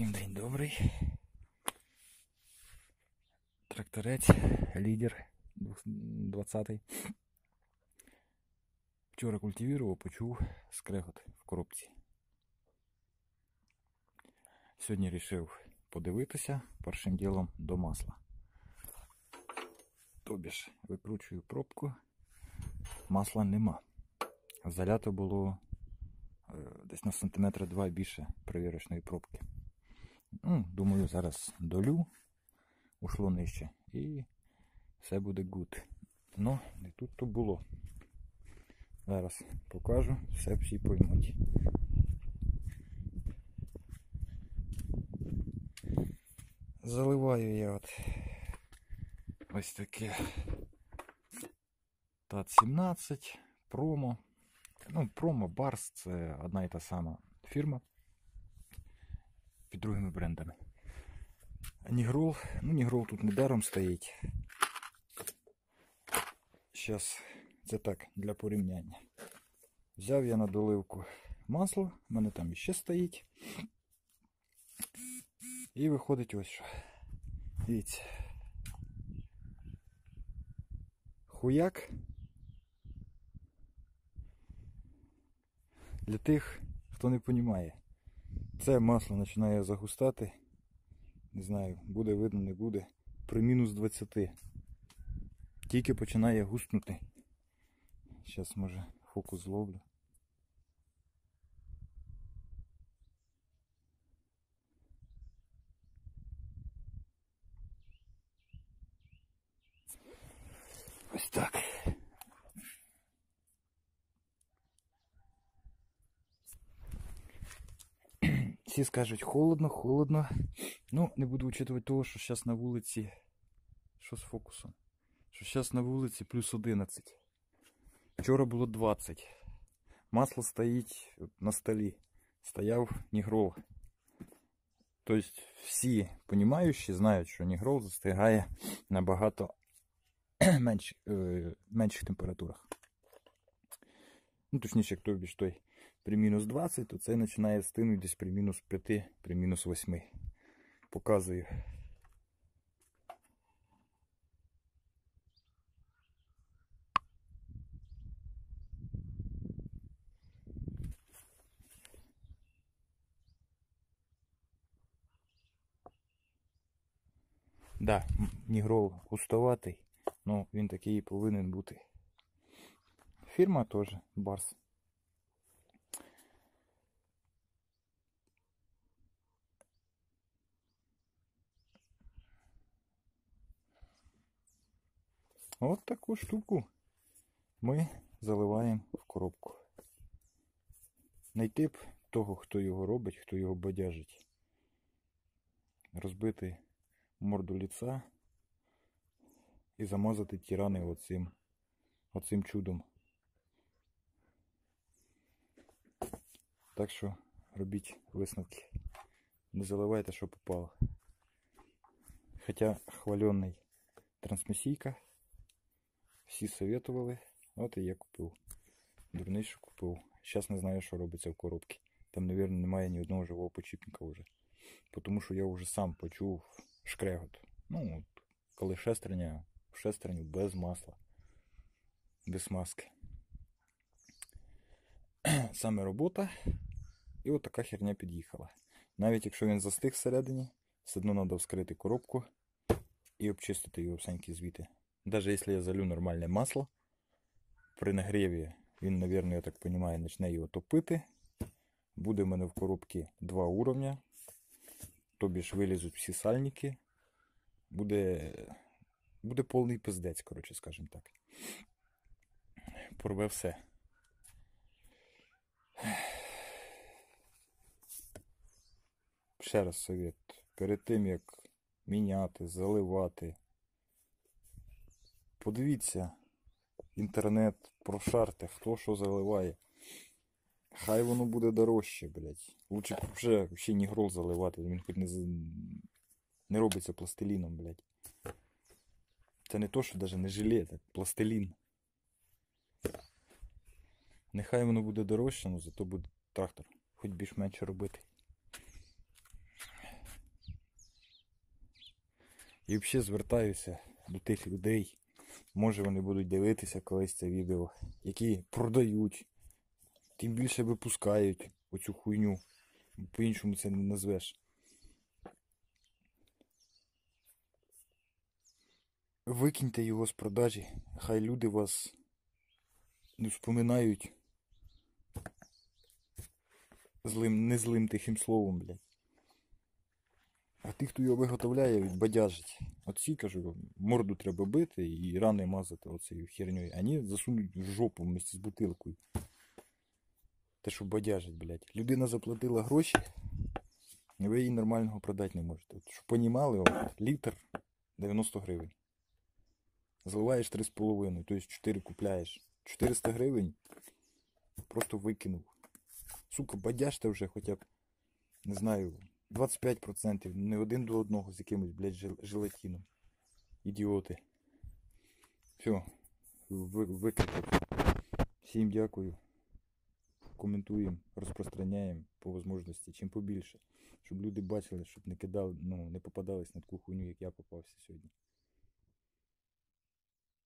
Всім день добрий. Тракторець, лідер 20-й. Вчора культивірував, почув скрегот в коробці. Сьогодні вирішив подивитися першим ділом до масла. Тобі ж викручую пробку, масла нема. Залято було е, десь на сантиметра два більше перевірочної пробки. Ну, Думаю, зараз долю, ушло нижче і все буде гуд. Ну, не тут то було. Зараз покажу, все всі поймуть. Заливаю я от ось таке ТАТ-17, промо. Ну, промо Барс це одна і та сама фірма другими брендами. Нігрол, ну Нігрол тут недаром стоїть. Зараз це так для порівняння. Взяв я на доливку масло, в мене там іще стоїть. І виходить ось що. Дивіться. Хуяк. Для тих, хто не розуміє. Це масло починає загустати. Не знаю, буде видно, не буде. При мінус 20. Тільки починає густнути. Зараз може фокус зловлю. Ось так. Всі скажуть холодно, холодно. Ну, не буду учитувати того, що зараз на вулиці. Що з фокусом? Що зараз на вулиці плюс 11. Вчора було 20. Масло стоїть на столі. Стояв нігрол. Тобто всі розуміючі знають, що нігрол застигає набагато менш, е, менших температурах. Ну, точніше, тобі ж той при мінус 20, то це починає стинути десь при мінус 5, при мінус 8. Показую. Да, Нігрол густоватий, але він такий і повинен бути. Фірма теж Барс. От таку штуку ми заливаємо в коробку. Найти б того, хто його робить, хто його бадяжить. Розбити морду ліца і замазати ті рани оцим, оцим чудом. Так що робіть висновки. Не заливайте, що попало. Хоча хвалений трансмісійка. Всі советували. От і я купив. Дурний, що купив. Зараз не знаю, що робиться в коробці. Там, мабуть, немає ні одного живого почіпника вже. Тому що я вже сам почув шкрегот. Ну, от, коли шестерня, в шестерню без масла. Без маски. Саме робота. І от така херня під'їхала. Навіть якщо він застиг всередині, все одно треба вскрити коробку і обчистити його всенькі звіти. Даже если я залю нормальне масло, при нагріві він, мабуть, я так розумію, почне його топити. Буде в мене в коробці два уровня. Тобі ж вилізуть всі сальники. Буде буде повний пиздець, коротше, скажімо так. Порве все. Ще раз совет. Перед тим як міняти, заливати. Подивіться інтернет, прошарте, хто що заливає. Хай воно буде дорожче, блядь. Лучше б вже ще нігрол заливати, він хоч не не робиться пластиліном, блядь. Це не то, що навіть не жилет, це пластилін. Нехай воно буде дорожче, але зато буде трактор. Хоч більш-менше робити. І взагалі звертаюся до тих людей, може вони будуть дивитися колись це відео, які продають, тим більше випускають оцю хуйню. По-іншому це не назвеш. Викиньте його з продажі, хай люди вас не вспоминають злим, не злим тихим словом, блядь. А тих, хто його виготовляє, бадяжить. От ці, кажу, морду треба бити і рани мазати оцією херньою. А ні, засунуть в жопу вместе з бутилкою. Те, що бадяжить, блядь. Людина заплатила гроші, і ви їй нормального продати не можете. От, щоб понімали, от, літр 90 гривень. Зливаєш 3,5, тобто 4 купляєш. 400 гривень просто викинув. Сука, бадяжте вже хоча б, не знаю, 25%, не один до одного з якимось, блядь, желатіном. Ідіоти. Все, ви. Всім дякую. Коментуємо, розпространяємо по можливості, чим побільше. Щоб люди бачили, щоб не кидали, ну, не попадались на таку хуйню, як я попався сьогодні.